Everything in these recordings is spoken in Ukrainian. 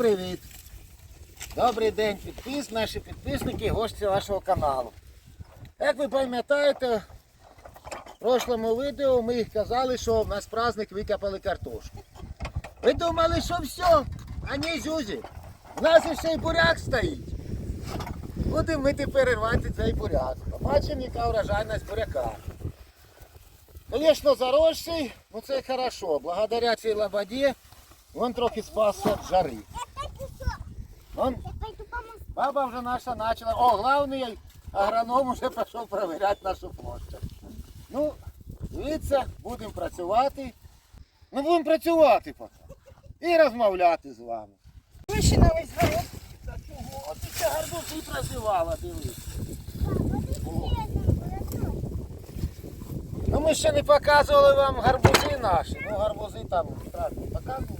Привіт! Добрий день, підпис, наші підписники, гості вашого каналу. Як ви пам'ятаєте, в прошлому відео ми казали, що в нас праздник викопали картошку. Ви думали, що все, а ні, Зюзі. У нас ще й буряк стоїть. Будемо ми тепер рвати цей буряк. Побачимо, яка врожайність буряка. Звісно, заросший, ну це хорошо. Благодаря цій лободі він трохи спасся від жари. Он, баба вже наша почала. О, головний агроном вже пішов перевіряти нашу площу. Ну, дивіться, будемо працювати. Ну, будемо працювати поки. І розмовляти з вами. Вище на весь город. Та чого? От ця гарбуз працювала, дивись. Ну ми ще не показували вам гарбузи наші. Ну гарбузи там так, показували.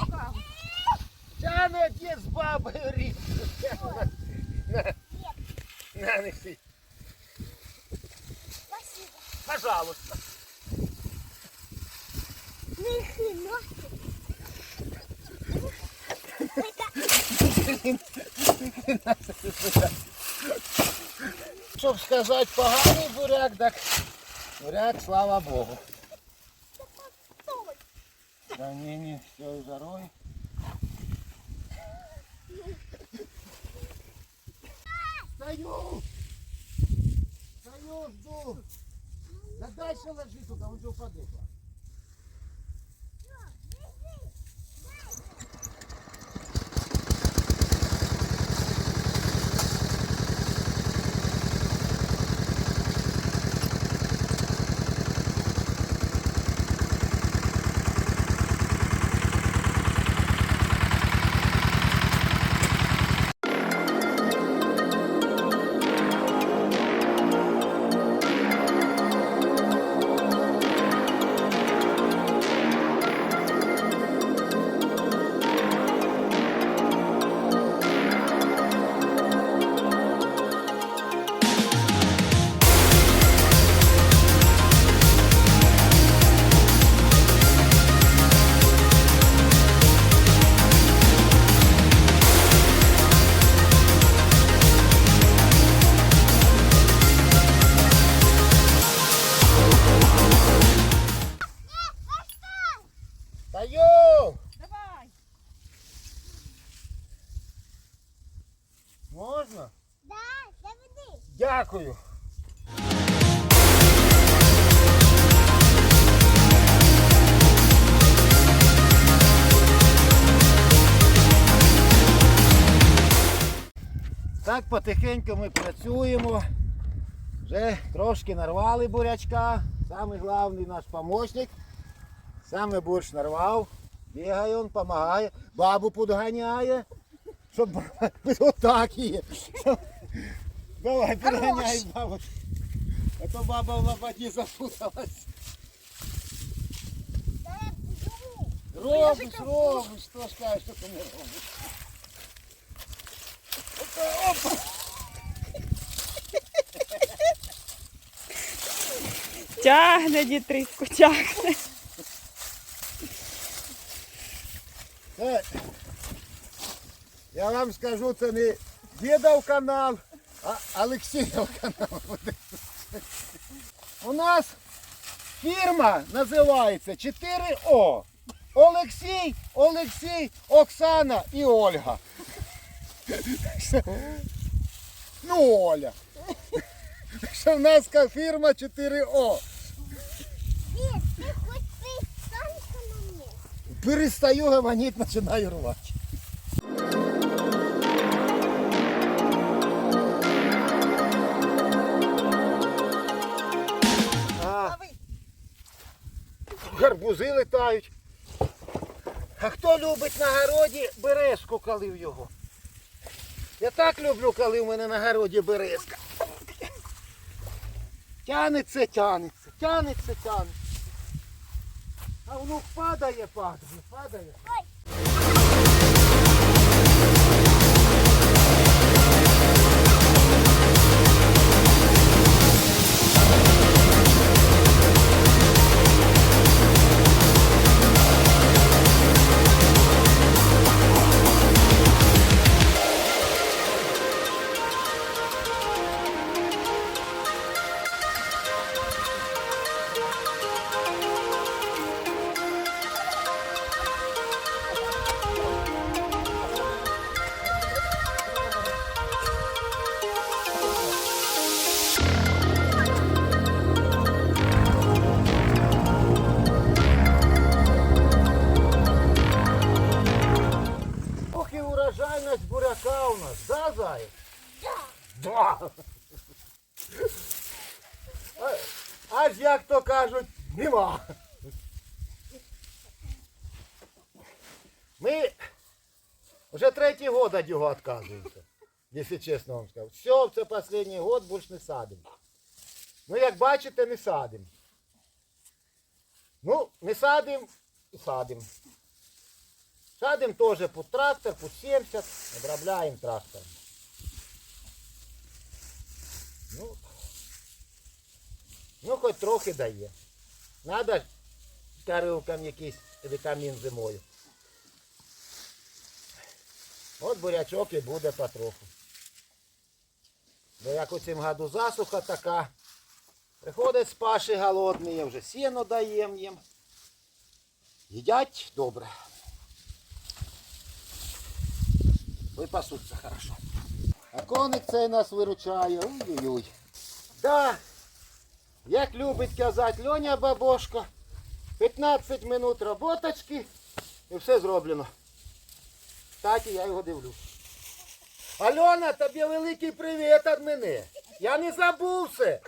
Руками. Тяну отец з бабою різку. На, на, на, неси. Пожалуйста. Щоб сказати поганий буряк, так буряк, слава Богу. Да не, не, все жарой. Стою! Стою, жду! Да дальше ложи туда, он же упадет. Дякую. Так потихеньку ми працюємо. Вже трошки нарвали бурячка. Самий головний наш помощник. Саме борщ нарвав. Бігає він, допомагає. Бабу підганяє. Щоб отак є. Щоб- Давай, підганяй бабу. А то баба в лопаті запуталась. Да я бегу. Робиш, робиш, що ж кажеш, що ти не робиш. Опа, опа. Тягне дітриску, тягне. Е, Я вам скажу, це не дідов канал, А Олексіїв канал. У нас фірма називається 4О. Олексій, Олексій, Оксана і Ольга. Ну, Оля. Що в нас фірма 4О. Нет, ты хоть пристанься на мне. Перестаю гомонить, починаю рвати. Гарбузи летають. А хто любить на городі березку, коли в його? Я так люблю, коли в мене на городі березка. Тянеться, тянеться, тянеться, тянеться. А внук падає, падає, падає. Аж як то кажуть, нема. Ми вже третій год від його відказуємося, якщо чесно вам скажу. Все, це останній год більше не садимо. Ну, як бачите, не садимо. Ну, не садимо і садимо. Садимо теж по трактор, по 70, обробляємо трактором. Ну, ну, хоч трохи дає. Надо карилкам якийсь вітамін зимою. От бурячок і буде потроху. Бо як у цім году засуха така. Приходять з паші голодні, вже сіно даємо їм. Їдять добре. Випасуться хорошо. Коник цей нас виручає. Ой-ой-ой. Да. Як любить казати Льоня Бабошко, 15 минут роботочки і все зроблено. Кстати, я його дивлюсь. Альона, тобі великий привіт від мене. Я не забувся.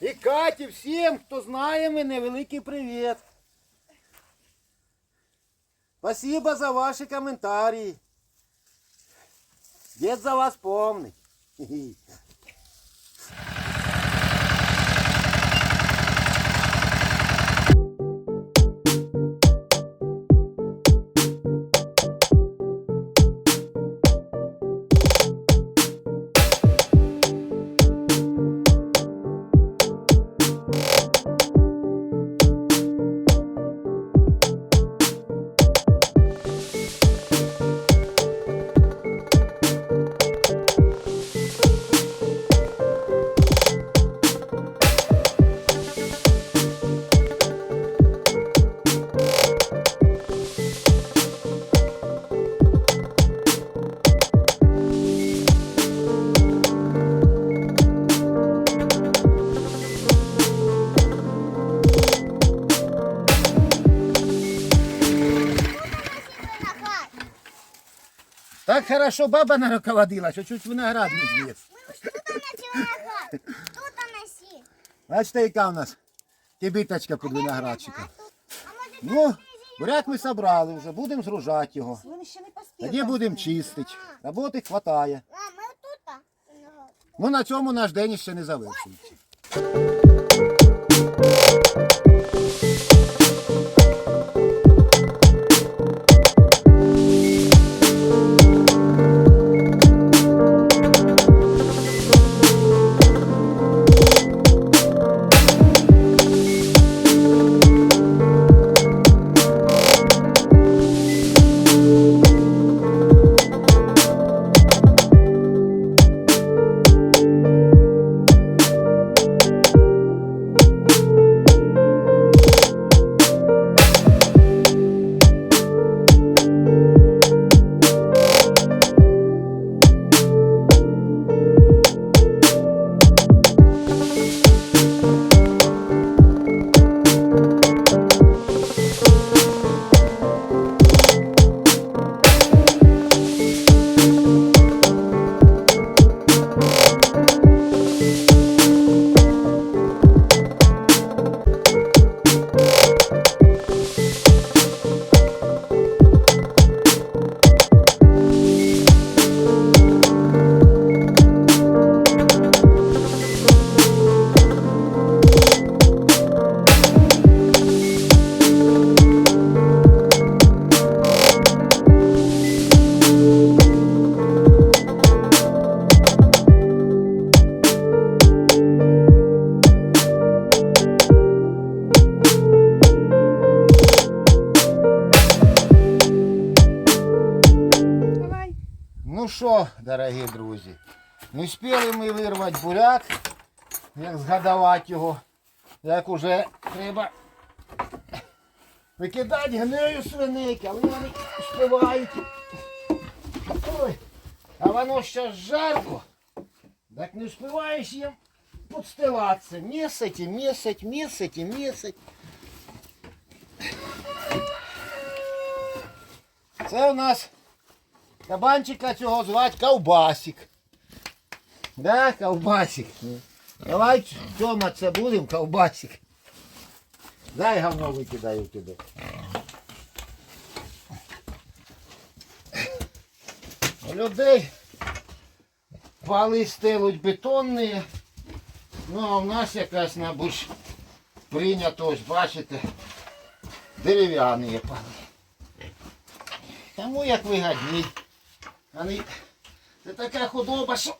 І Каті, всім, хто знає мене, великий привіт. Спасибо за ваші коментарі. Дід за вас помнить. Хорошо баба наруководила, що чуть виноград не она си. Бачите, яка у нас кибиточка під виноградчиком. Ну, буряк ми собрали вже, будемо зружати його. Тоді будемо чистити. Роботи виноград. Ну на цьому наш день ще не завершується. Не встигли ми вирвати буряк, як згадувати його, як уже треба викидати гнею свинейки, але вони співають. Ой, а воно ще жарко, так не встигаєш їм підстилатися. Місить і місить, місить місить. Це у нас Кабанчика цього звати Ковбасик. Да, Ковбасик. Давай Тьома, це будемо, ковбасик. Дай говно викидаю туди. У людей пали стелуть бетонні, ну а в нас якась, мабуть, прийнято, ось бачите, дерев'яні пали. Тому як вигадні. Вони... Це така худоба, що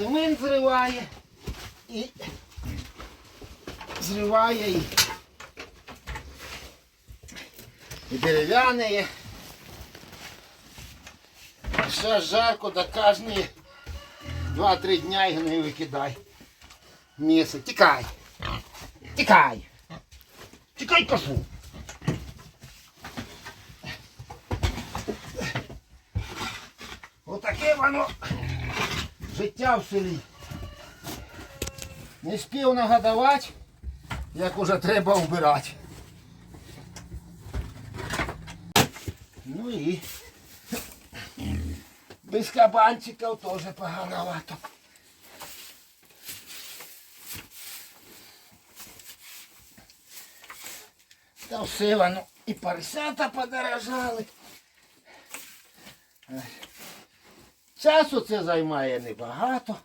цемент зриває, і зриває, і, і дерев'яне. Ще жарко, до кожні 2-3 дня їх не викидай. Місце. Тікай. Тікай. Тікай косу. Отаке воно життя в селі. Не спів нагадувати, як уже треба вбирати. Ну і без кабанчиків теж погановато. Та все воно і поросята подорожали. Часу це займає небагато.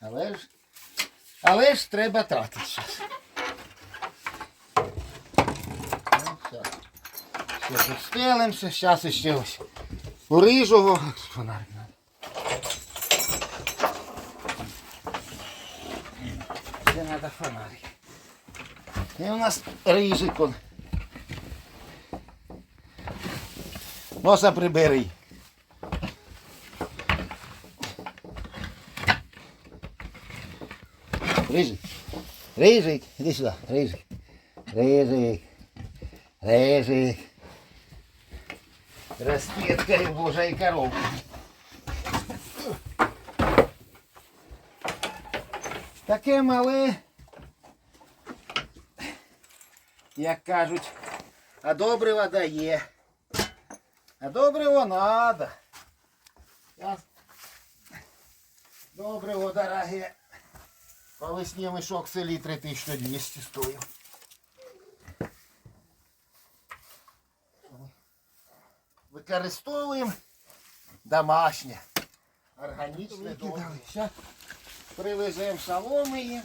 Але ж, але ж треба тратити час. Ну, все. Все, тут стелимося, зараз ще ось у рижого. Фонарик надо. Ще треба фонарик. І у нас рижик он. Носа прибери. Рижик. Рижик. Іди сюди. Рижик. Рижик. Рижик. Розпеткає божа і коровка. Таке мале, як кажуть, а добрива дає. А добриво надо. Я... Добриво дороге. По весні мішок в селі 3200 стоїв. Використовуємо домашнє. Органічне. Зараз привеземо соломи їм.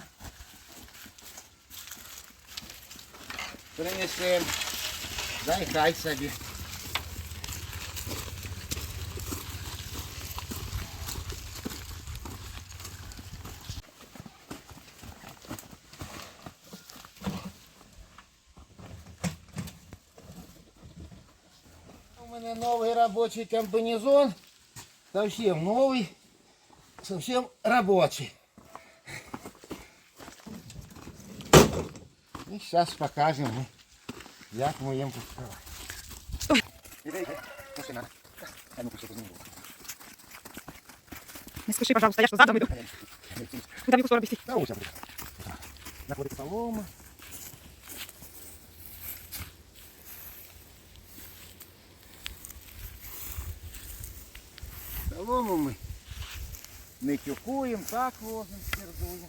Принесемо. Дай хай собі. Як ми їм пускали. Іди, іди. Ну, ще надо. А ну, кусок возьми. Не спеши, пожалуйста, я что, задом иду? Куда мне скоро бести? Та ось я буду. Находить солома. Солому ми не тюкуємо, так возимо, сердуємо.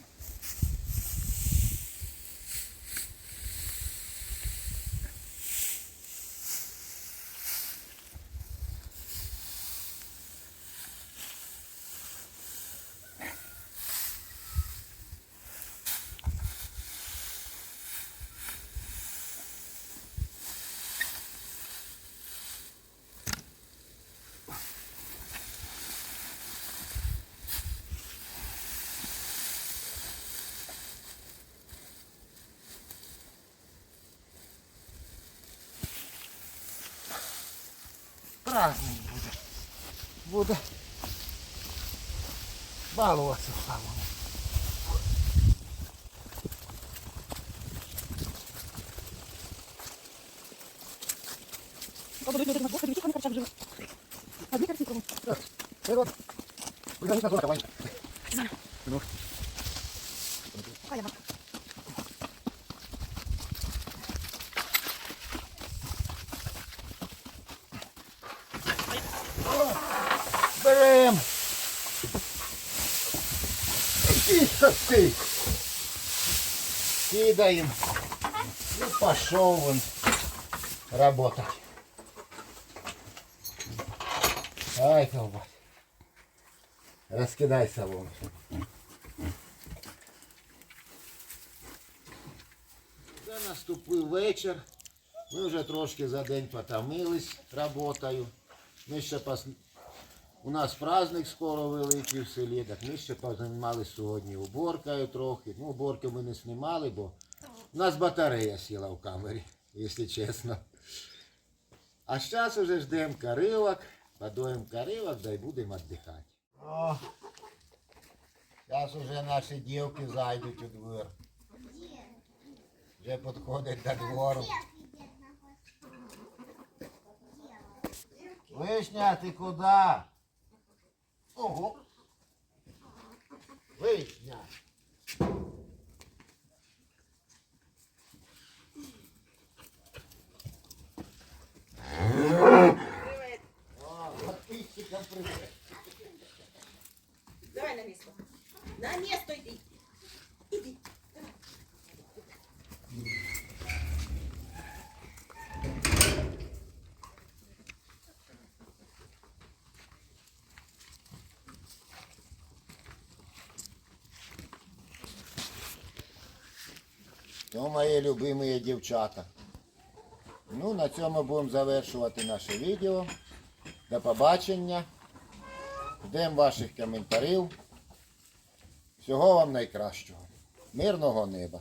Праздник буде. Буде балуватися славою. Буду люди на які вони корчак живуть. Одні кругом. Вперед. Выходи на зону, давай. Ну, А я вам. Берем. Тихо ты! Кидаем. И пошел он работать. Ай, колбас. Розкидай солому. Вже наступив вечір. Ми вже трошки за день потомились роботою. Ми ще пос... У нас праздник скоро великий в селі, так ми ще позаймалися сьогодні уборкою трохи. Ну, уборки ми не знімали, бо у нас батарея сіла в камері, якщо чесно. А зараз уже ждемо карилок, подоїмо карилок, да й будемо віддихати. О, зараз уже наші дівки зайдуть у двір. Вже підходять до двору. Вишня, ти куди? Ого. Вишня. Давай на место. На место иди. Иди. То мої любимі дівчата. Ну, на цьому будемо завершувати наше відео. До побачення. Ждемо ваших коментарів. Всього вам найкращого. Мирного неба.